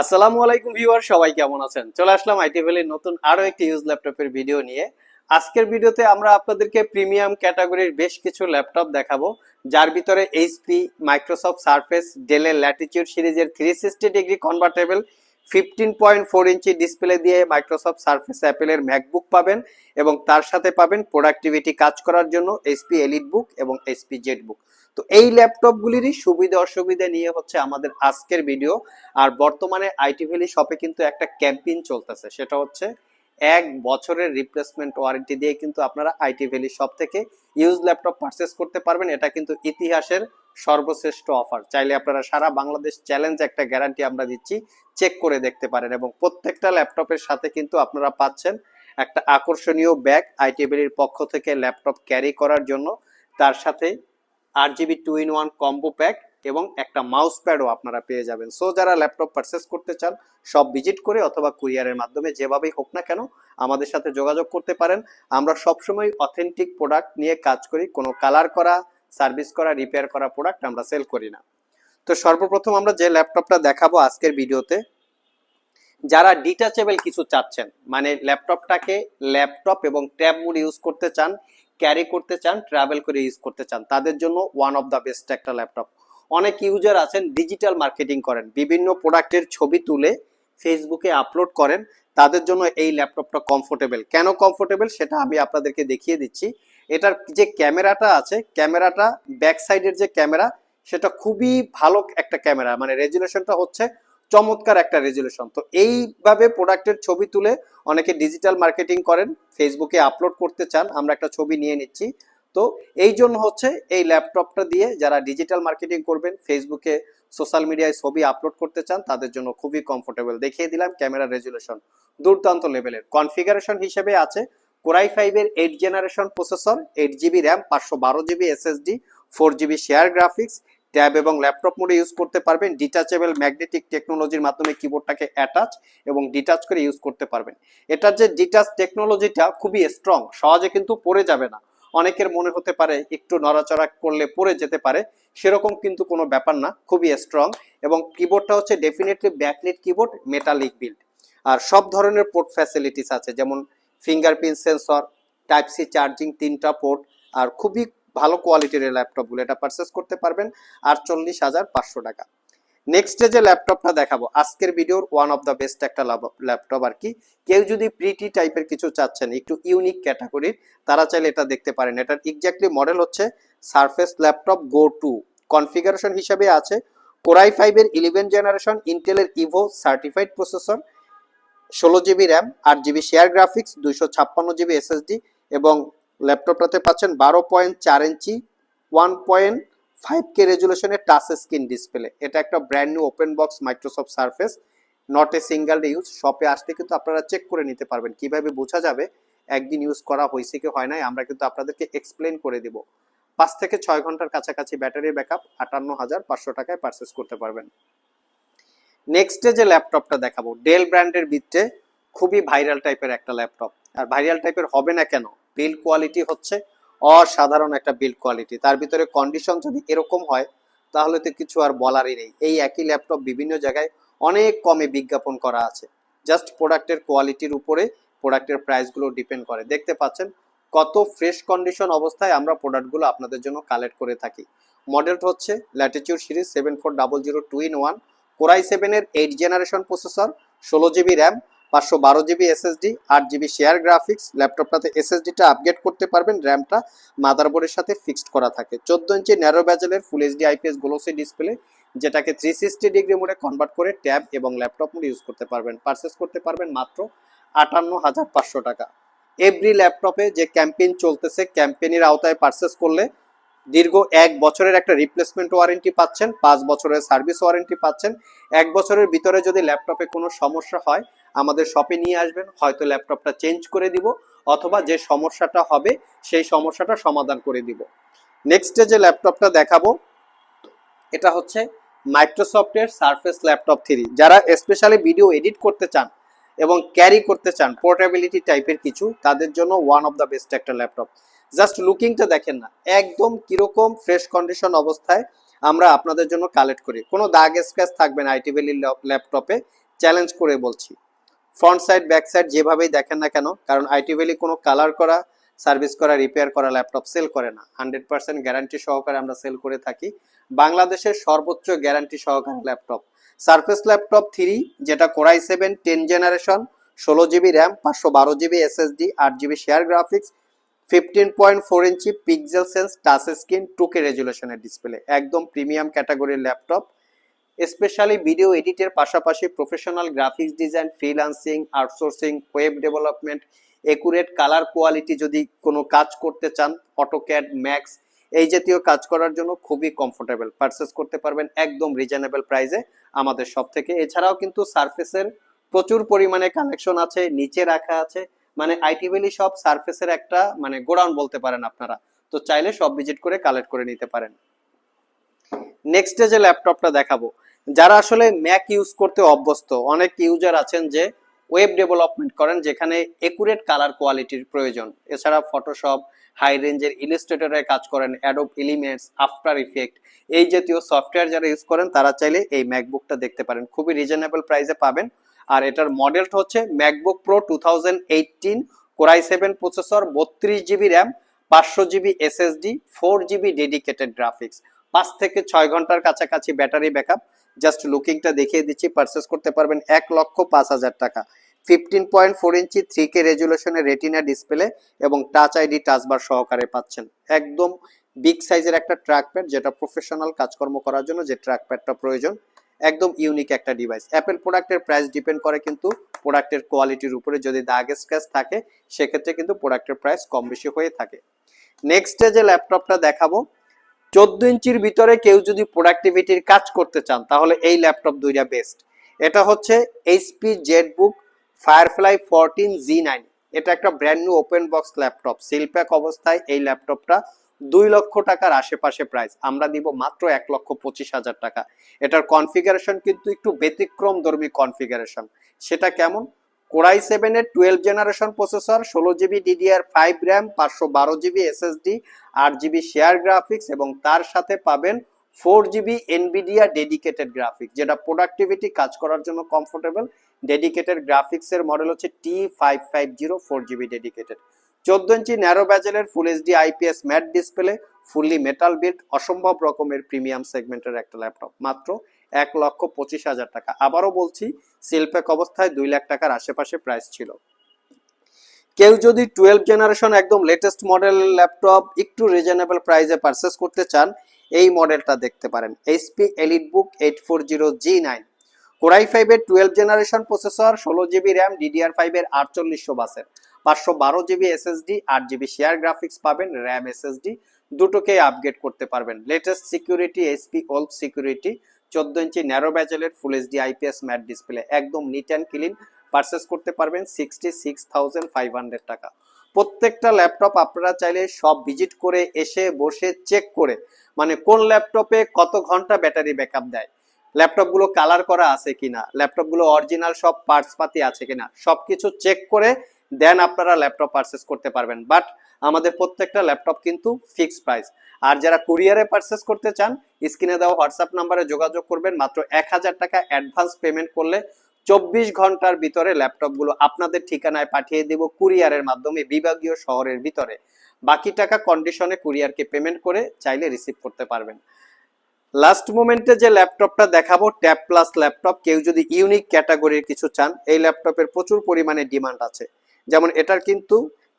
আসসালামু আলাইকুম ভিউয়ার, সবাই কেমন আছেন? চলে আসলাম আইটি ভ্যালির নতুন আরও একটি ইউজ ল্যাপটপের ভিডিও নিয়ে। আজকের ভিডিওতে আমরা আপনাদেরকে প্রিমিয়াম ক্যাটাগরির বেশ কিছু ল্যাপটপ দেখাবো, যার ভিতরে এইচপি মাইক্রোসফট সারফেস ডেলের ল্যাটিটিউড সিরিজের three sixty degree convertible fifteen point four inch display দিয়ে মাইক্রোসফট সারফেস অ্যাপেলের ম্যাকবুক পাবেন এবং তার সাথে পাবেন প্রোডাক্টিভিটি কাজ করার জন্য এইচপি এলিট বুক এবং এইচপি জেড বুক তো এই ল্যাপটপগুলিরই সুবিধা অসুবিধা নিয়ে হচ্ছে আমাদের আজকের ভিডিও আর বর্তমানে আইটি ভ্যালি শপে কিন্তু একটা ক্যাম্পেইন চলতেছে, সেটা হচ্ছে এক বছরের রিপ্লেসমেন্ট ওয়ারেন্টি দিয়ে কিন্তু আপনারা আইটি ভ্যালি শপ থেকে ইউজ ল্যাপটপ পারচেস করতে পারবেন। এটা কিন্তু ইতিহাসের সর্বশ্রেষ্ঠ অফার চাইলে আপনারা সারা বাংলাদেশ চ্যালেঞ্জ একটা গ্যারান্টি আমরা দিচ্ছি চেক করে দেখতে পারেন এবং প্রত্যেকটা ল্যাপটপের সাথে কিন্তু আপনারা পাচ্ছেন একটা আকর্ষণীয় ব্যাগ আইটি ভ্যালির পক্ষ থেকে ল্যাপটপ ক্যারি করার জন্য। তার সাথে আট GB two in one combo pack এবং একটা মাউস প্যাডও আপনারা পেয়ে যাবেন। সো যারা ল্যাপটপ পারচেস করতে চান সব ভিজিট করে অথবা কুরিয়ারের মাধ্যমে যেভাবেই হোক না কেন, আমাদের সাথে যোগাযোগ করতে পারেন। আমরা সবসময় অথেন্টিক প্রোডাক্ট নিয়ে কাজ করি, কোনো কালার করা সার্ভিস করা রিপেয়ার করা প্রোডাক্ট আমরা সেল করি না। তো সর্বপ্রথম আমরা যে ল্যাপটপটা দেখাবো আজকের ভিডিওতে, যারা ডিটাচেবল কিছু চাচ্ছেন মানে ল্যাপটপটাকে ল্যাপটপ এবং ট্যাব মোড ইউজ করতে চান ক্যারি করতে চান ট্রাভেল করে ইউজ করতে চান, তাদের জন্য ওয়ান অফ দ্য বেস্ট একটা ল্যাপটপ। অনেক ইউজার আছেন ডিজিটাল মার্কেটিং করেন, বিভিন্ন প্রোডাক্টের ছবি তুলে ফেসবুকে আপলোড করেন, তাদের জন্য এই ল্যাপটপটা কমফোর্টেবল কেন কমফোর্টেবল সেটা আমি আপনাদেরকে দেখিয়ে দিচ্ছি। এটার যে ক্যামেরাটা আছে, ক্যামেরাটা ব্যাক সাইডের যে ক্যামেরা, সেটা খুবই ভালো একটা ক্যামেরা। মানে রেজুলেশনটা হচ্ছে চমৎকার একটা রেজুলেশন তো এইভাবে প্রোডাক্টের ছবি তুলে অনেকে ডিজিটাল মার্কেটিং করেন ফেসবুকে আপলোড করতে চান, আমরা একটা ছবি নিয়ে নিচ্ছি। তো এই জন্য হচ্ছে এই ল্যাপটপটা দিয়ে যারা ডিজিটাল মার্কেটিং করবেন ফেসবুকে সোশ্যাল মিডিয়ায় ছবি আপলোড করতে চান, তাদের জন্য খুবই কমফোর্টেবল দেখিয়ে দিলাম ক্যামেরা রেজুলেশন দুর্দান্ত লেভেলের কনফিগারেশন হিসেবে আছে কোরাই ফাইভের eight generation processor eight GB RAM পাঁচশো বারো GB SSD four GB share graphics tab এবং ল্যাপটপ মোডে ইউজ করতে পারবেন। ডিটাচেবল ম্যাগনেটিক টেকনোলজির মাধ্যমে কিবোর্ডটাকে অ্যাটাচ এবং ডিটাচ করে ইউজ করতে পারবেন। এটার যে ডিটাচ টেকনোলজিটা খুবই স্ট্রং সহজে কিন্তু পড়ে যাবে না। অনেকের মনে হতে পারে একটু নড়াচড়া করলে পড়ে যেতে পারে, সেরকম কিন্তু কোনো ব্যাপার না, খুবই স্ট্রং এবং কিবোর্ডটা হচ্ছে definitely backlit keyboard metallic build আর সব ধরনের পোর্ট ফ্যাসিলিটিস আছে, যেমন fingerprint sensor type C charging তিনটা পোর্ট আর খুবই ভালো কোয়ালিটির ল্যাপটপগুলো এটা পারচেস করতে পারবেন আটচল্লিশ হাজার পাঁচশো টাকা। নেক্সট যে ল্যাপটপটা দেখাবো, আজকের ভিডিওর ওয়ান অফ দ্য বেস্ট একটা ল্যাপটপ আর কি। কেউ যদি প্রিটি টাইপের কিছু চাচ্ছেন, একটু ইউনিক ক্যাটাগরির তারা চাইলে এটা দেখতে পারেন। এটার এক্স্যাক্টলি মডেল হচ্ছে Surface laptop go two configuration হিসাবে আছে কোরাই ফাইভের ইলেভেন জেনারেশন ইন্টেলের ইভো সার্টিফাইড প্রসেসর ষোলো জিবি র্যাম, আট জিবি শেয়ার গ্রাফিক্স দুইশো ছাপ্পান্ন জিবি এসএসডি এবং ল্যাপটপটাতে পাচ্ছেন বারো পয়েন্ট চার inch one point five K রেজুলেশনের touch screen display এটা একটা brand new open box Microsoft Surface not a single use শপে আসলে কিন্তু আপনারা চেক করে নিতে পারবেন কীভাবে বোঝা যাবে একদিন ইউজ করা হয়েছে কি হয় নাই, আমরা কিন্তু আপনাদেরকে এক্সপ্লেন করে দিব। পাঁচ থেকে ছয় ঘণ্টার কাছাকাছি ব্যাটারি ব্যাকআপ আটান্ন হাজার পাঁচশো টাকায় পারচেস করতে পারবেন। নেক্সটে যে ল্যাপটপটা দেখাবো ডেল ব্র্যান্ডের ভিত্তে খুবই ভাইরাল টাইপের একটা ল্যাপটপ আর ভাইরাল টাইপের হবে না কেন? বিল্ড কোয়ালিটি হচ্ছে, অসাধারণ একটা বিল্ড কোয়ালিটি তার ভিতরে কন্ডিশন যদি এরকম হয়, তাহলে তো কিছু আর বলারই নেই। এই একই ল্যাপটপ বিভিন্ন জায়গায় অনেক কমে বিজ্ঞাপন করা আছে। জাস্ট প্রোডাক্টের কোয়ালিটির উপরে প্রোডাক্টের প্রাইসগুলো ডিপেন্ড করে। দেখতে পাচ্ছেন কত ফ্রেশ কন্ডিশন অবস্থায় আমরা প্রোডাক্টগুলো আপনাদের জন্য কালেক্ট করে থাকি। মডেলটা হচ্ছে latitude series seven four double zero two in one core i সেভেনের এইট জেনারেশন প্রসেসর, ষোলো জিবি র্যাম, পাঁচশো বারো জিবি এসএসডি, আট জিবি শেয়ার গ্রাফিক্স, ল্যাপটপটাতে এসএসডিটা আপগ্রেড করতে পারবেন, র্যামটা মাদারবোর্ডের সাথে ফিক্সড করা থাকে। চোদ্দ inch narrow ব্যাজেলের full HD IPS glossy display যেটাকে থ্রি সিক্সটি ডিগ্রি মোডে কনভার্ট করে ট্যাব এবং ল্যাপটপ মোড ইউজ করতে পারবেন। পারচেস করতে পারবেন মাত্র আটান্ন হাজার পাঁচশো টাকা। এভরি ল্যাপটপে যে ক্যাম্পেইন চলতেছে ক্যাম্পেইনের আওতায় পারচেস করলে দীর্ঘ এক বছরের একটা রিপ্লেসমেন্ট ওয়ারেন্টি পাচ্ছেন, পাঁচ বছরের সার্ভিস ওয়ারেন্টি পাচ্ছেন। এক বছরের ভিতরে যদি ল্যাপটপে কোনো সমস্যা হয়, আমাদের শপে নিয়ে আসবেন, হয়তো ল্যাপটপটা চেঞ্জ করে দিব, অথবা যে সমস্যাটা হবে, সেই সমস্যাটা সমাধান করে দিব। নেক্সটে যে ল্যাপটপটা দেখাবো, এটা হচ্ছে মাইক্রোসফটের সারফেস ল্যাপটপ থ্রি যারা স্পেশালি ভিডিও এডিট করতে চান এবং ক্যারি করতে চান পোর্টেবিলিটি টাইপের কিছু, তাদের জন্য ওয়ান অফ দ্য বেস্ট একটা ল্যাপটপ জাস্ট লুকিংটা দেখেন না। একদম কীরকম ফ্রেশ কন্ডিশন অবস্থায় আমরা আপনাদের জন্য কালেক্ট করি। কোনো দাগ স্ক্র্যাচ থাকবে না আইটি ভ্যালির ল্যাপটপে চ্যালেঞ্জ করে বলছি। ফ্রন্ট সাইড ব্যাক সাইড যেভাবেই দেখেন না কেন, কারণ আইটি ভ্যালি কোনো কালার করা সার্ভিস করা রিপেয়ার করা ল্যাপটপ সেল করে না। হান্ড্রেড পার্সেন্ট গ্যারান্টি সহকারে আমরা সেল করে থাকি। বাংলাদেশের সর্বোচ্চ গ্যারান্টি সহকারে ল্যাপটপ সার্ফেস ল্যাপটপ থ্রি যেটা core i seven ten generation ষোলো জিবি র্যাম পাঁচশো বারো জিবি এসএসডি আট GB share graphics fifteen point four inch pixel sense touch screen two K রেজুলেশনের display একদম প্রিমিয়াম ক্যাটাগরির ল্যাপটপ স্পেশালি ভিডিও এডিটের পাশাপাশি professional graphics design freelancing outsourcing web development accurate colour quality যদি কোনো কাজ করতে চান অটোক্যাড ম্যাক্স এই জাতীয় কাজ করার জন্য খুবই কমফোর্টেবল পারচেস করতে পারবেন একদম রিজনেবল প্রাইসে আমাদের সব থেকে। এছাড়াও কিন্তু সারফেসের প্রচুর পরিমাণে কালেকশন আছে, নিচে রাখা আছে। মানে আইটি ভ্যালি সব সারফেসের একটা মানে গোডাউন বলতে পারেন আপনারা। তো চাইলে সব ভিজিট করে কালেক্ট করে নিতে পারেন। নেক্সটে যে ল্যাপটপটা দেখাবো, যারা আসলে ম্যাক ইউজ করতে অভ্যস্ত, অনেক ইউজার আছেন যে ওয়েব ডেভেলপমেন্ট করেন যেখানে একুরেট কালার কোয়ালিটির প্রয়োজন। এছাড়া ফটোশপ হাই রেঞ্জের ইলিস্ট্রেটরে কাজ করেন অ্যাডোব এলিমেন্টস আফটার ইফেক্ট এই জাতীয় সফটওয়্যার যারা ইউজ করেন, তারা চাইলে এই ম্যাকবুকটা দেখতে পারেন। খুবই রিজনেবল প্রাইসে পাবেন। আর এটার মডেলটা হচ্ছে MacBook Pro two thousand eighteen core i seven processor বত্রিশ জিবি র্যাম পাঁচশো GB SSD four GB dedicated graphics পাঁচ থেকে ছয় ঘণ্টার কাছাকাছি ব্যাটারি ব্যাকআপ। জাস্ট লুকিংটা দেখিয়ে দিচ্ছি পারচেস করতে পারবেন এক লক্ষ পাঁচ হাজার টাকা। Fifteen point four inch three K রেজুলেশনের retina display এবং টাচ আইডি টাচবার সহকারে পাচ্ছেন। একদম বিগ সাইজের একটা ট্র্যাক প্যাড যেটা প্রফেশনাল কাজকর্ম করার জন্য যে ট্র্যাক প্যাডটা প্রয়োজন। একদম ইউনিক একটা ডিভাইস অ্যাপেল প্রোডাক্টের প্রাইস ডিপেন্ড করে কিন্তু প্রোডাক্টের কোয়ালিটির উপরে যদি দাগ স্ক্র্যাচ থাকে, সেক্ষেত্রে কিন্তু প্রোডাক্টের প্রাইস কম বেশি হয়ে থাকে। নেক্সটে যে ল্যাপটপটা দেখাবো, চোদ্দ ইঞ্চির ভিতরে কেউ যদি প্রোডাক্টিভিটির কাজ করতে চান, তাহলে এই ল্যাপটপ দুইটা বেস্ট এটা হচ্ছে HP ZBook Firefly fourteen G nine এটা একটা brand new open box laptop seal pack অবস্থায় এই ল্যাপটপটা দুই লক্ষ টাকার আশেপাশে প্রাইস আমরা দিব মাত্র এক লক্ষ পঁচিশ হাজার টাকা। এটার কনফিগারেশন কিন্তু একটু ব্যতিক্রম ধর্মী কনফিগারেশন সেটা কেমন? কোরাই সেভেনের টুয়েলভ জেনারেশন প্রসেসর ষোলো জিবি ডিডিআর ফাইভ র্যাম পাঁচশো বারো জিবি এসএসডি আট জিবি শেয়ার গ্রাফিক্স এবং তার সাথে পাবেন four GB Nvidia dedicated graphics যেটা প্রোডাক্টিভিটি কাজ করার জন্য কমফোর্টেবল ডেডিকেটেড গ্রাফিক্সের মডেল হচ্ছে T five five zero four GB dedicated চোদ্দ inch narrow ব্যাজেলের full HD IPS matte display fully metal build অসম্ভব রকমের প্রিমিয়াম সেগমেন্টের একটা ল্যাপটপ মাত্র এক লক্ষ পঁচিশ হাজার টাকা। আবারও বলছি সিলপ্যাক অবস্থায় দুই লাখ টাকার আশেপাশে প্রাইস ছিল। কেউ যদি টুয়েলভ জেনারেশন একদম লেটেস্ট মডেল ল্যাপটপ একটু রিজনেবল প্রাইসে পারচেস করতে চান, এই মডেলটা দেখতে পারেন। HP elite book eight four zero G nine core i ফাইভের টুয়েলভ জেনারেশন প্রসেসর ষোলো জিবি র্যাম ডিডিআর ফাইভের আটচল্লিশশো বাসের পাঁচশো বারো জিবি এসএসডি, আট জিবি শেয়ার গ্রাফিক্স পাবেন, র্যাম এসএসডি দুটোকেই আপগ্রেড করতে পারবেন। Latest security SP old security চোদ্দ inch narrow ব্যাজেলের full HD IPS matte display একদম নিট অ্যান্ড ক্লিন পারচেস করতে পারবেন sixty six thousand five hundred টাকা। প্রত্যেকটা ল্যাপটপ আপনারা চাইলে সব ভিজিট করে এসে বসে চেক করে মানে কোন ল্যাপটপে কত ঘণ্টা ব্যাটারি ব্যাকআপ দেয় ল্যাপটপগুলো কালার করা আছে কিনা ল্যাপটপগুলো অরিজিনাল সব পার্টস পাতি আছে কিনা, সবকিছু চেক করে দেন আপনারা ল্যাপটপ পারচেস করতে পারবেন। বাট আমাদের প্রত্যেকটা ল্যাপটপ কিন্তু ফিক্সড প্রাইস আর যারা কুরিয়ারে পারচেস করতে চান স্ক্রিনে দেওয়া হোয়াটসঅ্যাপ নাম্বারে যোগাযোগ করবেন। মাত্র এক হাজার টাকা অ্যাডভান্স পেমেন্ট করলে চব্বিশ ঘণ্টার ভিতরে ল্যাপটপগুলো আপনাদের ঠিকানায় পাঠিয়ে দেব কুরিয়ারের মাধ্যমে, বিভাগীয় শহরের ভিতরে। বাকি টাকা কন্ডিশনে কুরিয়ারকে পেমেন্ট করে চাইলে রিসিভ করতে পারবেন। লাস্ট মোমেন্টে যে ল্যাপটপটা দেখাবো ট্যাব প্লাস ল্যাপটপ কেউ যদি ইউনিক ক্যাটাগরির কিছু চান, এই ল্যাপটপের প্রচুর পরিমাণে ডিমান্ড আছে। যেমন এটার কিন্তু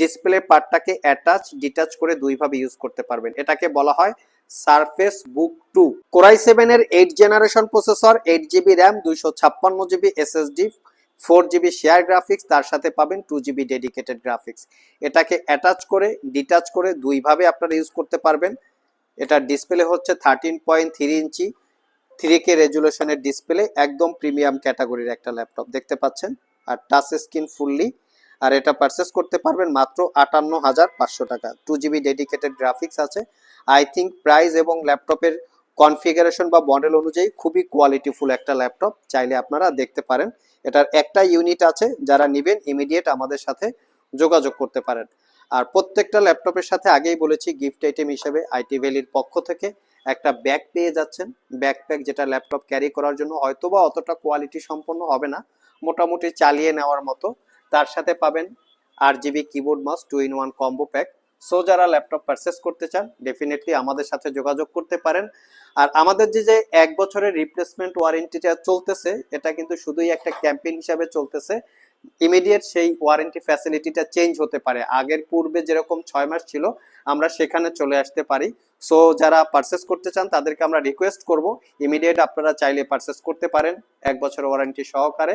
ডিসপ্লে পার্টটাকে অ্যাটাচ ডিটাচ করে দুইভাবে ইউজ করতে পারবেন। এটাকে বলা হয় Surface Book two core i সেভেনের eight generation processor eight GB RAM দুইশো ছাপ্পান্ন GB SSD four GB share graphics তার সাথে পাবেন টু জিবি ডেডিকেটেড গ্রাফিক্স এটাকে অ্যাটাচ করে ডিটাচ করে দুইভাবে আপনারা ইউজ করতে পারবেন। এটার ডিসপ্লে হচ্ছে thirteen point three inch. Three K রেজুলেশনের display একদম প্রিমিয়াম ক্যাটাগরির একটা ল্যাপটপ দেখতে পাচ্ছেন? আর টাচ স্ক্রিন ফুললি আর এটা পারচেস করতে পারবেন মাত্র আটান্ন হাজার পাঁচশো টাকা। টু জিবি ডেডিকেটেড গ্রাফিক্স আছে। আই থিঙ্ক প্রাইস এবং ল্যাপটপের কনফিগারেশন বা মডেল অনুযায়ী খুবই কোয়ালিটিফুল একটা ল্যাপটপ চাইলে আপনারা দেখতে পারেন। এটার একটা ইউনিট আছে, যারা নেবেন ইমিডিয়েট আমাদের সাথে যোগাযোগ করতে পারেন। আর প্রত্যেকটা ল্যাপটপের সাথে আগেই বলেছি গিফট আইটেম হিসেবে আইটি ভ্যালির পক্ষ থেকে একটা ব্যাগ পেয়ে যাচ্ছেন। ব্যাকপ্যাক যেটা ল্যাপটপ ক্যারি করার জন্য হয়তোবা অতটা কোয়ালিটি সম্পন্ন হবে না। মোটামুটি চালিয়ে নেওয়ার মতো। তার সাথে পাবেন R GB keyboard mouse two in one combo pack so যারা ল্যাপটপ পারচেস করতে চান ডেফিনেটলি আমাদের সাথে যোগাযোগ করতে পারেন। আর আমাদের যে যে এক বছরের রিপ্লেসমেন্ট ওয়ারেন্টিটা চলতেছে, এটা কিন্তু শুধুই একটা ক্যাম্পেইন হিসাবে চলতেছে। ইমিডিয়েট সেই ওয়ারেন্টি ফ্যাসিলিটিটা চেঞ্জ হতে পারে। আগের পূর্বে যেরকম ছয় মাস ছিল, আমরা সেখানে চলে আসতে পারি। সো যারা পারচেস করতে চান, তাদেরকে আমরা রিকোয়েস্ট করব। ইমিডিয়েট আপনারা চাইলে পারচেস করতে পারেন এক বছর ওয়ারেন্টি সহকারে।